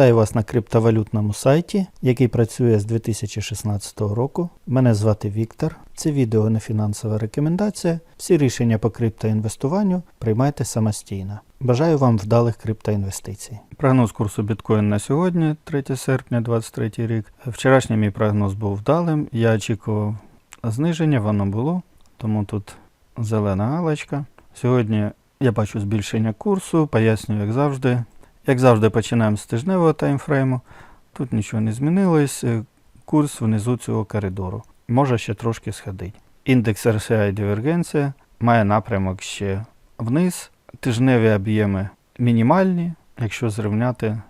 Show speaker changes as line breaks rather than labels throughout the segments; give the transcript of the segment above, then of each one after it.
Вітаю вас на криптовалютному сайті, який працює з 2016 року. Мене звати Віктор. Це відео не фінансова рекомендація. Всі рішення по криптоінвестуванню приймайте самостійно. Бажаю вам вдалих криптоінвестицій. Прогноз курсу біткоін на сьогодні, 3 серпня 2023 рік. Вчорашній мій прогноз був вдалим. Я очікував зниження, воно було, тому тут зелена галочка. Сьогодні я бачу збільшення курсу, пояснюю, як завжди. Як завжди, починаємо з тижневого таймфрейму. Тут нічого не змінилось. е, Курс внизу цього коридору. Може ще трошки сходить. Індекс RSI дивергенція має напрямок ще вниз. Тижневі об'єми мінімальні, якщо зрівняти е,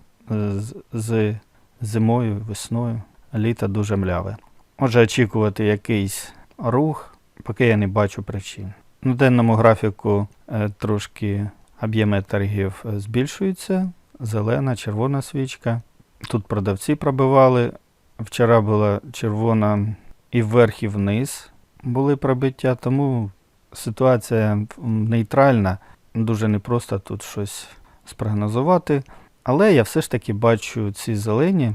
з, з зимою, весною. Літо дуже мляве. Може очікувати якийсь рух, поки я не бачу причин. На денному графіку е, трошки об'єми торгів збільшуються. Зелена, червона свічка. Тут продавці пробивали. Вчора була червона і вверх, і вниз були пробиття, тому ситуація нейтральна. Дуже непросто тут щось спрогнозувати. Але я все ж таки бачу ці зелені,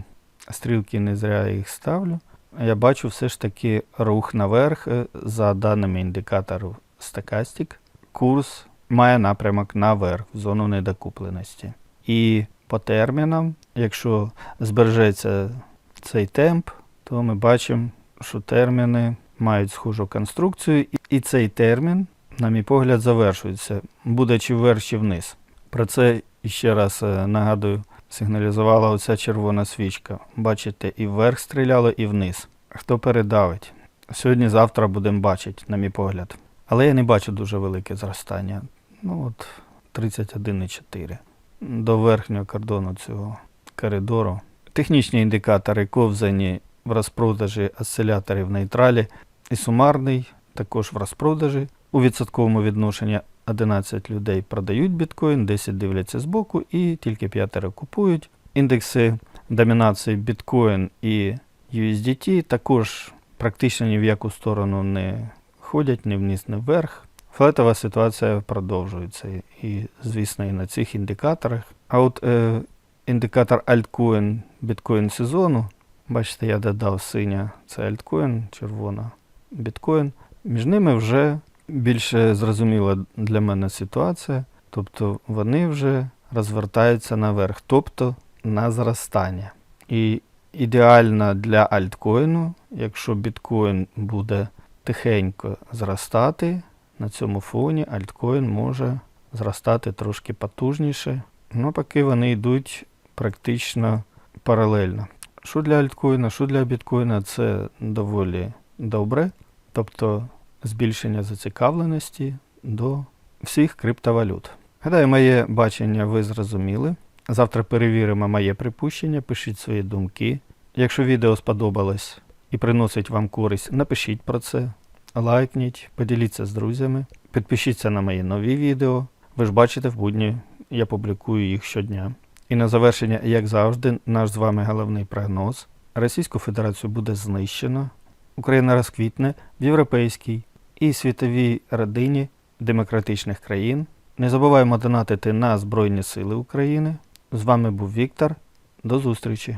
стрілки не зря їх ставлю. Я бачу все ж таки рух наверх е, за даними індикатору Stochastic. Курс має напрямок наверх в зону недокупленості. І по термінам, якщо збережеться цей темп, то ми бачимо, що терміни мають схожу конструкцію, і- цей термін, на мій погляд, завершується, буде чи вверх, чи вниз. Про це ще раз е, нагадую, сигналізувала оця червона свічка. Бачите, і вверх стріляло, і вниз. Хто передавить? Сьогодні-завтра будемо бачити, на мій погляд. Але я не бачу дуже велике зростання. Ну от 31,4 до верхнього кордону цього коридору. Технічні індикатори ковзані в розпродажі осцилляторів в нейтралі і сумарний також в розпродажі. У відсотковому відношенні 11 людей продають біткоін, 10 дивляться збоку і тільки п'ятеро купують. Індекси домінації біткоін і USDT також практично ні в яку сторону не ходять, ні вниз, ні вверх. Флетова ситуація продовжується і, звісно, і на цих індикаторах. А от е, індикатор альткоін біткоін сезону, бачите, я додав синя, це альткоін, червона біткоін. Між ними вже більше зрозуміла для мене ситуація. Тобто вони вже розвертаються наверх, тобто на зростання. І ідеально для альткоїну, якщо біткоін буде тихенько зростати, на цьому фоні альткоін може зростати трошки потужніше. Ну, поки вони йдуть практично паралельно. Що для альткоїна, що для біткоїна, це доволі добре. Тобто збільшення зацікавленості до всіх криптовалют. Гадаю, моє бачення ви зрозуміли. Завтра перевіримо моє припущення, пишіть свої думки. Якщо відео сподобалось і приносить вам користь, напишіть про це, лайкніть, поділіться з друзями, підпишіться на мої нові відео. Ви ж бачите, в будні я публікую їх щодня. І на завершення, як завжди, наш з вами головний прогноз. Російську Федерацію буде знищено, Україна розквітне в європейській і світовій родині демократичних країн. Не забуваємо донатити на Збройні Сили України. З вами був Віктор. До зустрічі!